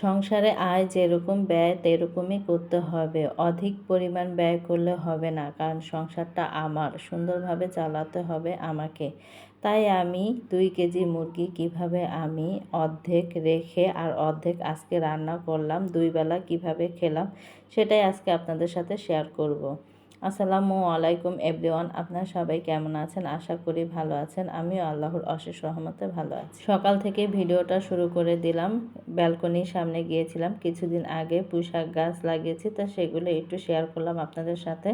সংসারে আয় যেরকম ব্যয়, তেরকমই করতে হবে। অধিক পরিমাণ ব্যয় করলে হবে না, কারণ সংসারটা আমার। সুন্দরভাবে চালাতে হবে আমাকে। তাই আমি দুই কেজি মুরগি কীভাবে আমি অর্ধেক রেখে আর অর্ধেক আজকে রান্না করলাম, দুই বেলা কীভাবে খেলাম, সেটাই আজকে আপনাদের সাথে শেয়ার করব। আসসালামু আলাইকুম এভরিওয়ান, আপনারা সবাই কেমন আছেন? আশা করি ভালো আছেন। আমিও আল্লাহর অশেষ রহমতে ভালো আছি। সকাল থেকে ভিডিওটা শুরু করে দিলাম। ব্যালকনির সামনে গিয়েছিলাম। কিছুদিন আগে পুঁইশাক গাছ লাগিয়েছি, তা সেগুলো একটু শেয়ার করলাম আপনাদের সাথে।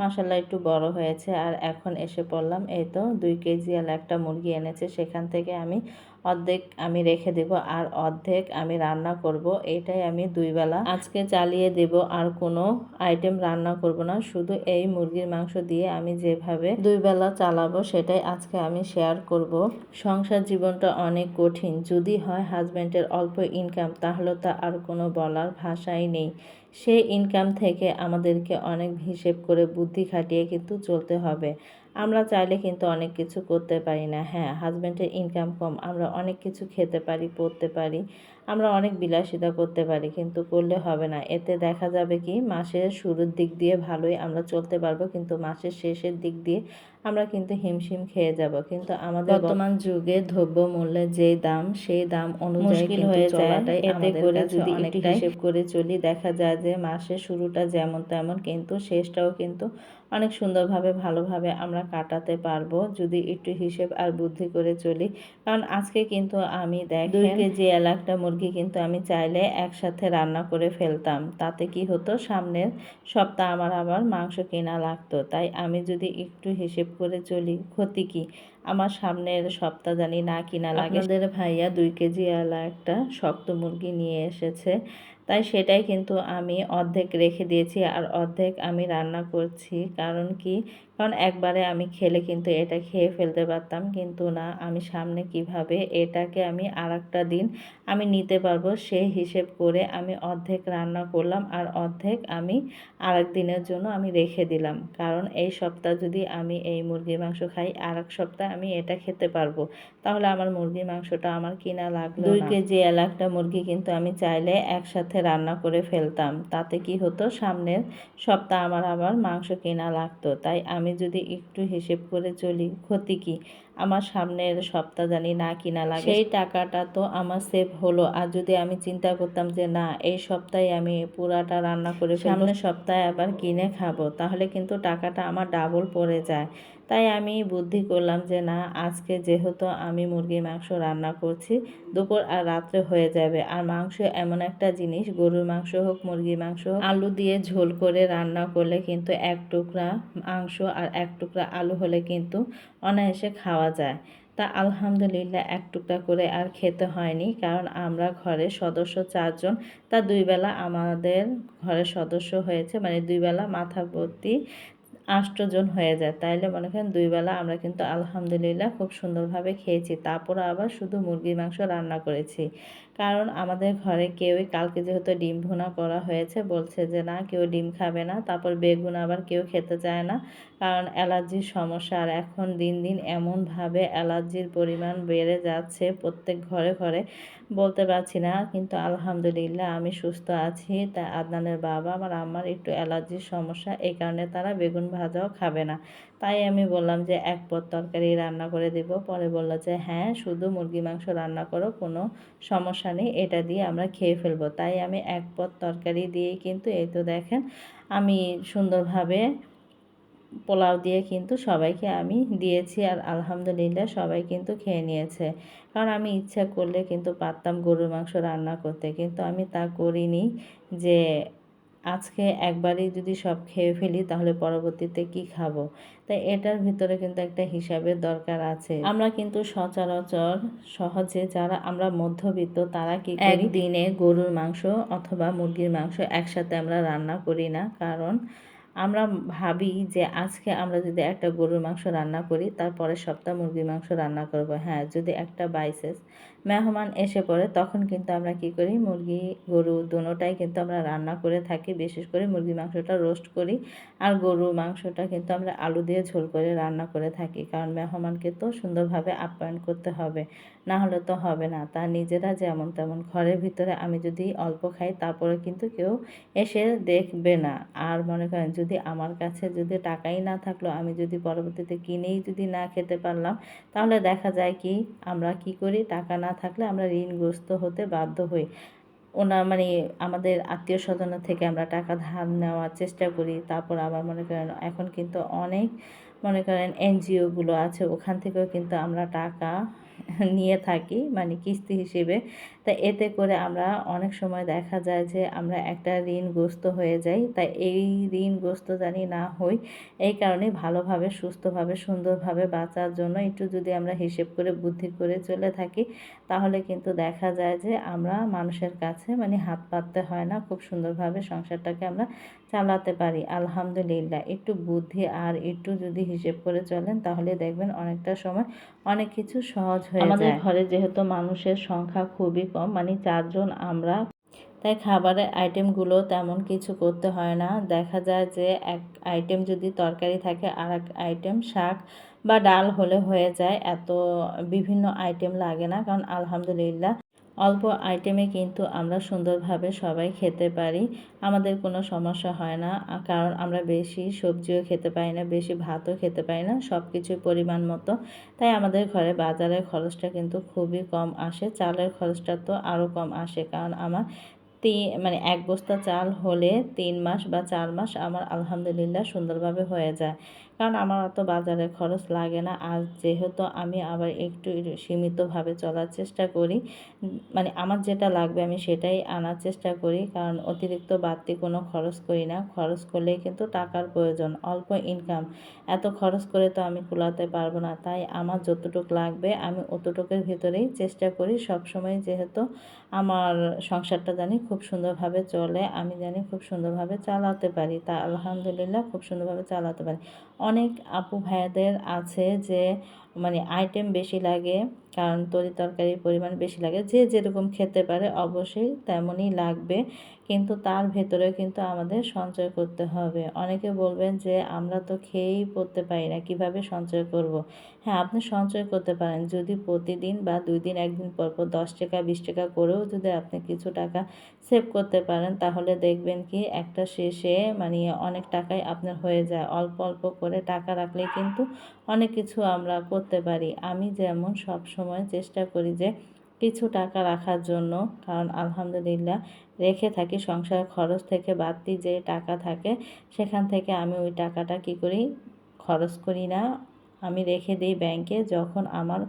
মাসাল্লাহ একটু বড় হয়েছে, আর এখন এসে পড়লাম। এই তো দুই কেজি আর একটা মুরগি এনেছে। সেখান থেকে আমি অর্ধেক আমি রেখে দেব আর অর্ধেক আমি রান্না করব। এটাই আমি দুই বেলা। আজকে চালিয়ে দেব আর কোনো আইটেম রান্না করব না। শুধু এই মুরগির মাংস দিয়ে আমি যেভাবে দুই বেলা চালাবো সেটাই আজকে আমি শেয়ার করব। সংসার জীবনটা অনেক কঠিন। যদি হয় হাজব্যান্ডের অল্প ইনকাম তাহলে তা আর কোনো বলার ভাষাই নেই। সেই ইনকাম থেকে আমাদেরকে অনেক হিসেব করে বুদ্ধি খাটিয়ে কিন্তু চলতে হবে। আমরা চাইলে কিন্তু অনেক কিছু করতে পারি না। হ্যাঁ হাজব্যান্ডের ইনকাম কম, আমরা অনেক কিছু খেতে পারি, পড়তে পারি, আমরা অনেক বিলাসিতা করতে পারি, কিন্তু করলে হবে না। এতে দেখা যাবে কি, মাসের শুরুর দিক দিয়ে ভালোই আমরা চলতে পারব, কিন্তু মাসের শেষের দিক দিয়ে আমরা কিন্তু হিমশিম খেয়ে যাব। কিন্তু আমাদের বর্তমান যুগে দ্রব্য মূল্যের যে দাম সেই দাম অনুযায়ী হয়ে যাওয়াটাই এতে করে যদি একটু হিসেব করে চলি দেখা যায় যে মাসের শুরুটা যেমন তেমন কিন্তু শেষটাও কিন্তু অনেক সুন্দরভাবে ভালোভাবে আমরা কাটাতে পারব যদি একটু হিসেব আর বুদ্ধি করে চলি। কারণ আজকে কিন্তু আমি দেখ দুই কেজি এলাকটা মুরগি কিন্তু আমি চাইলে একসাথে রান্না করে ফেলতাম। তাতে কি হতো সামনের সপ্তাহ আমার আবার মাংস কেনা লাগতো। তাই আমি যদি একটু হিসেব করে চলি ক্ষতি কি? আমার সামনের সপ্তাহ জানি না কিনা লাগে। আমাদের ভাইয়া দুই কেজি আলা একটা শক্ত মুরগি নিয়ে এসেছে তাই সেটাই কিন্তু আমি অর্ধেক রেখে দিয়েছি আর অর্ধেক আমি রান্না করছি। কারণ কি? কারণ একবারে আমি খেলে কিন্তু এটা খেয়ে ফেলতে পারতাম। কিন্তু না আমি সামনে কীভাবে এটাকে আমি আর দিন আমি নিতে পারব সেই হিসেব করে আমি অর্ধেক রান্না করলাম আর অর্ধেক আমি আর দিনের জন্য আমি রেখে দিলাম। কারণ এই সপ্তাহ যদি আমি এই মুরগির মাংস খাই আর এক সপ্তাহ আমি এটা খেতে পারব। তাহলে আমার মুরগির মাংসটা আমার কিনা লাগল দুই কেজি এলাকটা মুরগি কিন্তু আমি চাইলে একসাথে রান্না করে ফেলতাম। তাতে কি হতো সামনের সপ্তাহ আমার আবার মাংস কেনা লাগতো। তাই আমি যদি একটু হিসেব করে চলি ক্ষতি কি? আমার সামনের সপ্তাহ জানি না কিনা লাগে। সেই টাকাটা তো আমার সেভ হলো। আর যদি আমি চিন্তা করতাম যে না এই সপ্তাহে আমি পুরাটা রান্না করে সামনের সপ্তাহে আবার কিনে খাব তাহলে কিন্তু টাকাটা আমার ডাবল পড়ে যায়। তাই আমি বুদ্ধি করলাম যে না আজকে যেহেতু আমি মুরগির মাংস রান্না করছি দুপুর আর রাত্রে হয়ে যাবে। আর মাংস এমন একটা জিনিস গরুর মাংস হোক মুরগির মাংস হোক আলু দিয়ে ঝোল করে রান্না করলে কিন্তু এক টুকরা মাংস আর এক টুকরা আলু হলে কিন্তু অনায়াসে খাওয়া যায়। তা আলহামদুলিল্লাহ এক টুকরা করে আর খেতে হয়নি, কারণ আমরা ঘরের সদস্য চারজন। তা দুই বেলা আমাদের ঘরের সদস্য হয়েছে মানে দুই বেলা মাথা ভর্তি আষ্টজন হয়ে যায়। তাইলে মনে করেন দুই বেলা আমরা কিন্তু আলহামদুলিল্লাহ খুব সুন্দরভাবে খেয়েছি। তারপর আবার শুধু মুরগির মাংস রান্না করেছি। কারণ আমাদের ঘরে কেউই কালকে যেহেতু ডিম ভুনা করা হয়েছে, বলছে যে না, কেউ ডিম খাবে না, তারপর বেগুন আবার কেউ খেতে চায় না। কারণ অ্যালার্জির সমস্যা, আর এখন দিন দিন এমনভাবে অ্যালার্জির পরিমাণ বেড়ে যাচ্ছে প্রত্যেক ঘরে ঘরে, বলতে পারছি না। কিন্তু আলহামদুলিল্লাহ আমি সুস্থ আছি। তা আদনানের বাবা আমার আমার একটু অ্যালার্জির সমস্যা, এই কারণে তারা বেগুন ভাজাও খাবে না। তাই আমি বললাম যে এক পদ তরকারি রান্না করে দেব। পরে বলল যে হ্যাঁ শুধু মুরগি মাংস রান্না করো, কোনো সমস্যা নেই, এটা দিয়ে আমরা খেয়ে ফেলব। তাই আমি এক পদ তরকারি দিয়েই কিন্তু এই তো দেখেন, আমি সুন্দরভাবে পোলাও দিয়ে কিন্তু সবাইকে আমি দিয়েছি আর আলহামদুলিল্লাহ সবাই কিন্তু খেয়ে নিয়েছে। কারণ আমি ইচ্ছা করলে কিন্তু পারতাম গরুর মাংস রান্না করতে, কিন্তু আমি তা করিনি যে আজকে একবারই যদি সব খেয়ে ফেলি, তাহলে পরবর্তীতে কি খাব? তাই এটার ভিতরে কিন্তু একটা হিসাবের দরকার আছে। আমরা কিন্তু সচরাচর সহজে যারা আমরা মধ্যবিত্ত, তারা কি একদিনে গরুর মাংস অথবা মুরগির মাংস একসাথে আমরা রান্না করি না। কারণ আমরা ভাবি যে আজকে আমরা যদি একটা গরুর মাংস রান্না করি তারপরে সপ্তাহ মুরগির মাংস রান্না করব। হ্যাঁ যদি একটা বাইসেস মেহমান এসে পড়ে, তখন কিন্তু আমরা কি করি, মুরগি, গরু দুটোটাই কিন্তু আমরা রান্না করে থাকি। বিশেষ করে মুরগি মাংসটা রোস্ট করি আর গরুর মাংসটা কিন্তু আমরা আলু দিয়ে ঝোল করে রান্না করে থাকি। কারণ মেহমানকে তো সুন্দরভাবে আপ্যায়ন করতে হবে, না হলে তো হবে না। তা নিজেরা যেমন তেমন ঘরের ভিতরে আমি যদি অল্প খাই, তারপরে কিন্তু কেউ এসে দেখবে না। আর মনে করেন যদি আমার কাছে যদি টাকাই না থাকল, আমি যদি পরবর্তীতে কিনেই যদি না খেতে পারলাম, তাহলে দেখা যায় কি আমরা কি করি, টাকা না থাকলে আমরা ঋণগ্রস্ত হতে বাধ্য হই। ওনার মানে আমাদের আত্মীয় স্বজনের থেকে আমরা টাকা ধার নেওয়ার চেষ্টা করি। তারপর আবার মনে করেন, এখন কিন্তু অনেক মনে করেন এনজিওগুলো আছে, ওখান থেকেও কিন্তু আমরা টাকা নিয়ে থাকি মানে কিস্তি হিসেবে। তা এতে করে আমরা অনেক সময় দেখা যায় যে আমরা একটা ঋণগ্রস্ত হয়ে যাই। তাই এই ঋণগ্রস্ত জানি না হই। এই কারণে ভালোভাবে, সুস্থভাবে, সুন্দরভাবে বাঁচার জন্য একটু যদি আমরা হিসেব করে, বুদ্ধি করে চলে থাকি, তাহলে কিন্তু দেখা যায় যে আমরা মানুষের কাছে মানে হাত পাততে হয় না। খুব সুন্দরভাবে সংসারটাকে আমরা চালাতে পারি আলহামদুলিল্লাহ। একটু বুদ্ধি আর একটু যদি হিসেব করে চলেন তাহলে দেখবেন অনেকটা সময় অনেক কিছু সহজ হয়ে যায়। আমাদের ঘরে যেহেতু মানুষের সংখ্যা খুবই কম মানে চারজন আমরা তাই খাবারের আইটেমগুলো তেমন কিছু করতে হয় না। দেখা যায় যে এক আইটেম যদি তরকারি থাকে আর এক আইটেম শাক বা ডাল হলে হয়ে যায়। এত বিভিন্ন আইটেম লাগে না কারণ আলহামদুলিল্লাহ অল্প আইটেমে কিন্তু আমরা সুন্দরভাবে সবাই খেতে পারি। আমাদের কোনো সমস্যা হয় না। কারণ আমরা বেশি সবজিও খেতে পারি না, বেশি ভাতও খেতে পারি না সব কিছুর পরিমাণ মতো। তাই আমাদের ঘরে বাজারের খরচটা কিন্তু খুবই কম আসে। চালের খরচটা তো আরও কম আসে। কারণ আমার তিন মানে এক বস্তা চাল হলে তিন মাস বা চার মাস আমার আলহামদুলিল্লাহ সুন্দরভাবে হয়ে যায়। কারণ আমার অত বাজারে খরচ লাগে না। আর যেহেতু আমি আবার একটু সীমিতভাবে চলার চেষ্টা করি মানে আমার যেটা লাগবে আমি সেটাই আনার চেষ্টা করি। কারণ অতিরিক্ত বাড়তি কোনো খরচ করি না। খরচ করলেই কিন্তু টাকার প্রয়োজন, অল্প ইনকাম এত খরচ করে তো আমি কুলাতে পারব না। তাই আমার যতটুক লাগবে আমি অতটুকুর ভিতরেই চেষ্টা করি। সবসময় যেহেতু আমার সংসারটা জানি খুব সুন্দরভাবে চলে, আমি জানি খুব সুন্দরভাবে চালাতে পারি। তা আলহামদুলিল্লাহ খুব সুন্দরভাবে চালাতে পারি। অনেক আপু ভাইয়াদের আছে যে মানে আইটেম বেশি লাগে, কারণ তরি তরকারির পরিমাণ বেশি লাগে। যে যেরকম খেতে পারে অবশ্যই তেমনই লাগবে, কিন্তু তার ভেতরে কিন্তু আমাদের সঞ্চয় করতে হবে। অনেকে বলবেন যে, আমরা তো খেয়েই পড়তে পারি না, কীভাবে সঞ্চয় করব। হ্যাঁ আপনি সঞ্চয় করতে পারেন। যদি প্রতিদিন বা দুই দিন, একদিন পর পর দশ টাকা, বিশ টাকা করেও যদি আপনি কিছু টাকা সেভ করতে পারেন, তাহলে দেখবেন কি একটা শেষে মানে অনেক টাকাই আপনার হয়ে যায়। অল্প অল্প করে টাকা রাখলে কিন্তু অনেক কিছু আমরা করতে পারি। আমি যেমন সব সময় চেষ্টা করি যে কিছু টাকা রাখার জন্য, কারণ আলহামদুলিল্লাহ রেখে থাকি, সংসার খরচ থেকে বাড়তি যে টাকা থাকে, সেখান থেকে আমি ওই টাকাটা কি করি? খরচ করি না। আমি রেখে দিই ব্যাংকে যখন আমার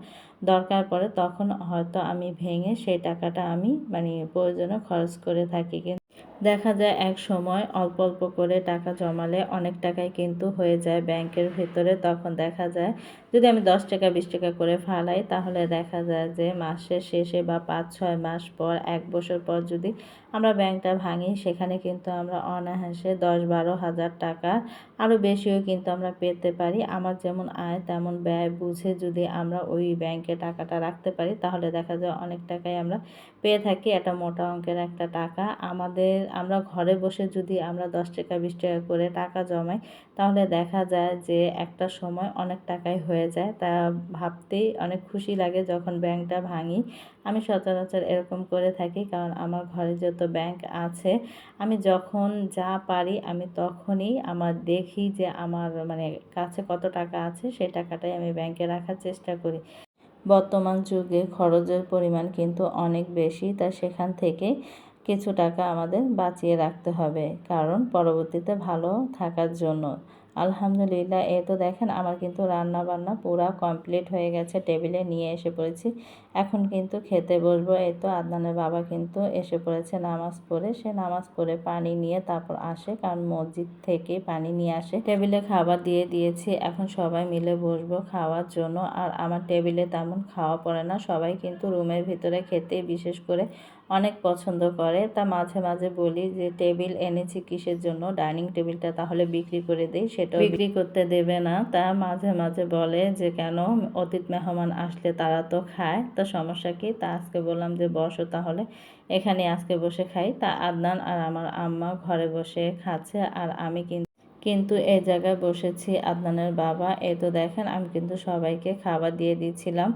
দরকার পড়ে তখন হয়তো আমি ভেঙে সেই টাকাটা আমি মানে প্রয়োজনে খরচ করে থাকি। কিন্তু দেখা যায় এক সময় অল্প অল্প করে টাকা জমালে অনেক টাকাই কিন্তু হয়ে যায় ব্যাংকের ভেতরে। তখন দেখা যায় যদি আমি দশ টাকা, বিশ টাকা করে ফালাই, তাহলে দেখা যায় যে মাসের শেষে বা পাঁচ, ছয় মাস পর, এক বছর পর যদি আমরা ব্যাংকটা ভাঙি, সেখানে কিন্তু আমরা অনায়াসে দশ, বারো হাজার টাকা আরও বেশিও কিন্তু আমরা পেতে পারি। আমার যেমন আয়, তেমন ব্যয় বুঝে যদি আমরা ওই ব্যাংকে টাকাটা রাখতে পারি, তাহলে দেখা যায় অনেক টাকাই আমরা পেয়ে থাকি। একটা মোটা অঙ্কের একটা টাকা। আমাদের, আমরা ঘরে বসে যদি আমরা দশ টাকা, বিশ টাকা করে টাকা জমাই, তাহলে দেখা যায় যে একটা সময় অনেক টাকাই হয়ে যায়। তা ভাবতেই অনেক খুশি লাগে যখন ব্যাংকটা ভাঙি। আমি সচরাচর এরকম করে থাকি কারণ আমার ঘরে যত ব্যাংক আছে, আমি যখন যা পারি আমি তখনই আমার দেখি যে আমার মানে কাছে কত টাকা আছে সেই টাকাটাই আমি ব্যাংকে রাখার চেষ্টা করি। বর্তমান যুগে খরচের পরিমাণ কিন্তু অনেক বেশি, তা সেখান থেকে কিছু টাকা আমাদের বাঁচিয়ে রাখতে হবে। কারণ পরবর্তীতে ভালো থাকার জন্য। আলহামদুলিল্লাহ, এ তো দেখেন আমার কিন্তু রান্না বান্না পুরা কমপ্লিট হয়ে গেছে, টেবিলে নিয়ে এসে পড়েছি। এখন কিন্তু খেতে বসবো, এ তো আদনানের বাবা কিন্তু এসে পড়েছে নামাজ পড়ে, সে নামাজ পড়ে পানি নিয়ে তারপর আসে, কারণ মসজিদ থেকে পানি নিয়ে আসে। টেবিলে খাবার দিয়ে দিয়েছি, এখন সবাই মিলে বসবো খাওয়ার জন্য, আর আমার টেবিলে তেমন খাওয়া পড়ে না, সবাই কিন্তু রুমের ভিতরে খেতে, বিশেষ করে অনেক পছন্দ করে। তা মাঝে মাঝে বলি যে টেবিল এনেছি কিসের জন্য? ডাইনিং টেবিলটা তাহলে বিক্রি করে দিই সেটা বিক্রি করতে দেবে না। তা মাঝে মাঝে বলে যে কেন অতীত মেহমান আসলে তারা তো খায়? তা সমস্যা কি? তা আজকে বললাম যে বসো তাহলে এখানে আজকে বসে খাই। তা আদনান আর আমার আম্মা ঘরে বসে খাচ্ছে আর আমি কিন্তু কিন্তু এই জায়গায় বসেছি আদনানের বাবা। এই তো দেখেন, আমি কিন্তু সবাইকে খাবার দিয়ে দিয়েছিলাম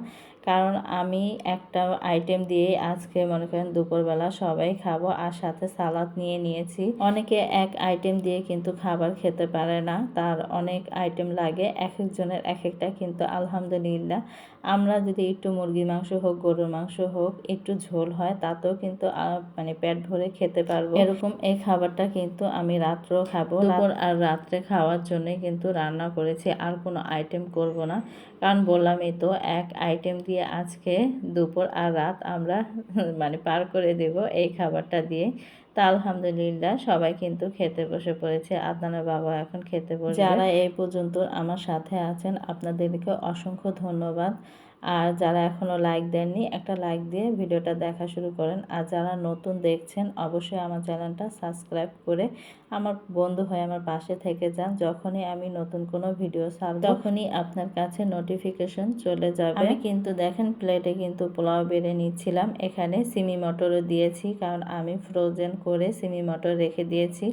কারণ আমি একটা আইটেম দিয়েই আজকে মনে করেন দুপুরবেলা সবাই খাব আর সাথে সালাদ নিয়ে নিয়েছি। অনেকে এক আইটেম দিয়ে কিন্তু খাবার খেতে পারে না। তার অনেক আইটেম লাগে, এক একজনের এক একটা। কিন্তু আলহামদুলিল্লাহ আমরা যদি একটু মুরগির মাংস হোক, গরুর মাংস হোক, একটু ঝোল হয়, তাতেও কিন্তু মানে পেট ভরে খেতে পারব। এরকম এই খাবারটা কিন্তু আমি রাত্রেও খাব। দুপুর আর রাত্রে খাওয়ার জন্য কিন্তু রান্না করেছি। আর কোনো আইটেম করব না। কারণ বললামই তো, এক আইটেম দিয়ে আজকে দুপুর আর রাত আমরা মানে পার করে দেব এই খাবারটা দিয়ে। তা আলহামদুলিল্লাহ, সবাই কিন্তু খেতে বসে পড়েছে। আদনানের বাবা এখন খেতে বসে যারা এই পর্যন্ত আমার সাথে আছেন, আপনাদেরকে অসংখ্য ধন্যবাদ। আর যারা এখনও লাইক দেননি একটা লাইক দিয়ে ভিডিওটা দেখা শুরু করেন। আর যারা নতুন দেখছেন অবশ্যই আমার চ্যানেলটা সাবস্ক্রাইব করে আমার বন্ধু হয়ে আমার পাশে থেকে যান। যখনই আমি নতুন কোনো ভিডিও ছাড়ব তখনই আপনার কাছে নোটিফিকেশন চলে যাবে। আমি কিন্তু দেখেন প্লেটে কিন্তু পোলাও বেড়ে নিচ্ছিলাম। এখানে সিমি মটরও দিয়েছি কারণ আমি ফ্রোজেন করে সিমি মটর রেখে দিয়েছি।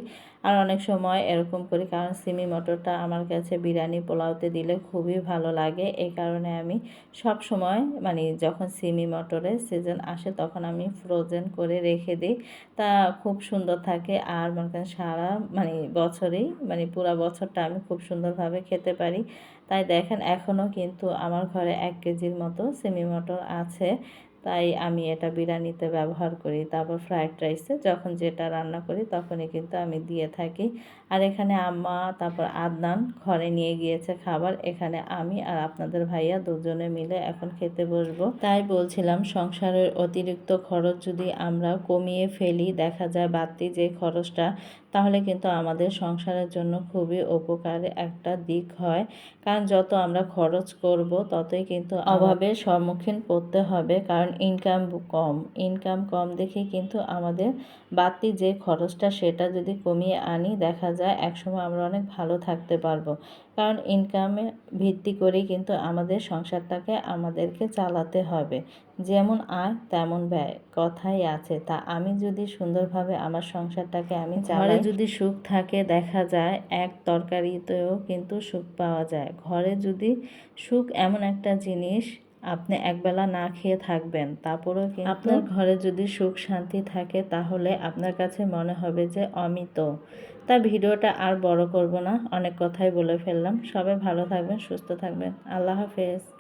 আর অনেক সময় এরকম করি, কারণ সিমি মটরটা আমার কাছে বিরিয়ানি পোলাওতে দিলে খুবই ভালো লাগে। এই কারণে আমি সব সময় মানে যখন সিমি মটরের সিজন আসে তখন আমি ফ্রোজেন করে রেখে দিই। তা খুব সুন্দর থাকে আর মনে করেন সারা মানে বছরেই মানে পুরো বছরটা আমি খুব সুন্দরভাবে খেতে পারি। তাই দেখেন এখনও কিন্তু আমার ঘরে এক কেজির মতো সিমি মটর আছে। তাই আমি এটা বিরিয়ানিতে ব্যবহার করি। তারপর ফ্রায়েড রাইসে যখন যেটা রান্না করি তখনই কিন্তু আমি দিয়ে থাকি। আর এখানে আম্মা, তারপর আদনান ঘরে নিয়ে গিয়েছে খাবার। এখানে আমি আর আপনাদের ভাইয়া দুজনে মিলে এখন খেতে বসবো। তাই বলছিলাম, সংসারের অতিরিক্ত খরচ যদি আমরা কমিয়ে ফেলি, দেখা যায় বাড়তি যে খরচটা, তাহলে কিন্তু আমাদের সংসারের জন্য খুবই উপকার একটা দিক হয়। কারণ যত আমরা খরচ করব, ততই কিন্তু অভাবের সম্মুখীন পড়তে হবে। কারণ ইনকাম কম ইনকাম কম দেখে কিন্তু আমাদের বাড়তি যে খরচটা সেটা যদি কমিয়ে আনি দেখা যায় একসময় আমরা অনেক ভালো থাকতে পারব। কারণ ইনকামে ভিত্তি করেই কিন্তু আমাদের সংসারটাকে আমাদেরকে চালাতে হবে। যেমন আয় তেমন ব্যয় কথাই আছে। তা আমি যদি সুন্দরভাবে আমার সংসারটাকে আমি ঘরে যদি সুখ থাকে দেখা যায় এক তরকারিতেও কিন্তু সুখ পাওয়া যায়। ঘরে যদি সুখ এমন একটা জিনিস আপনি একবেলা না খেয়ে থাকবেন। তারপরেও কিন্তু আপনার ঘরে যদি সুখ শান্তি থাকে, তাহলে আপনার কাছে মনে হবে যে অমিত। তা ভিডিওটা আর বড় করব না, অনেক কথাই বলে ফেললাম। সবাই ভালো থাকবেন, সুস্থ থাকবেন। আল্লাহ হাফেজ।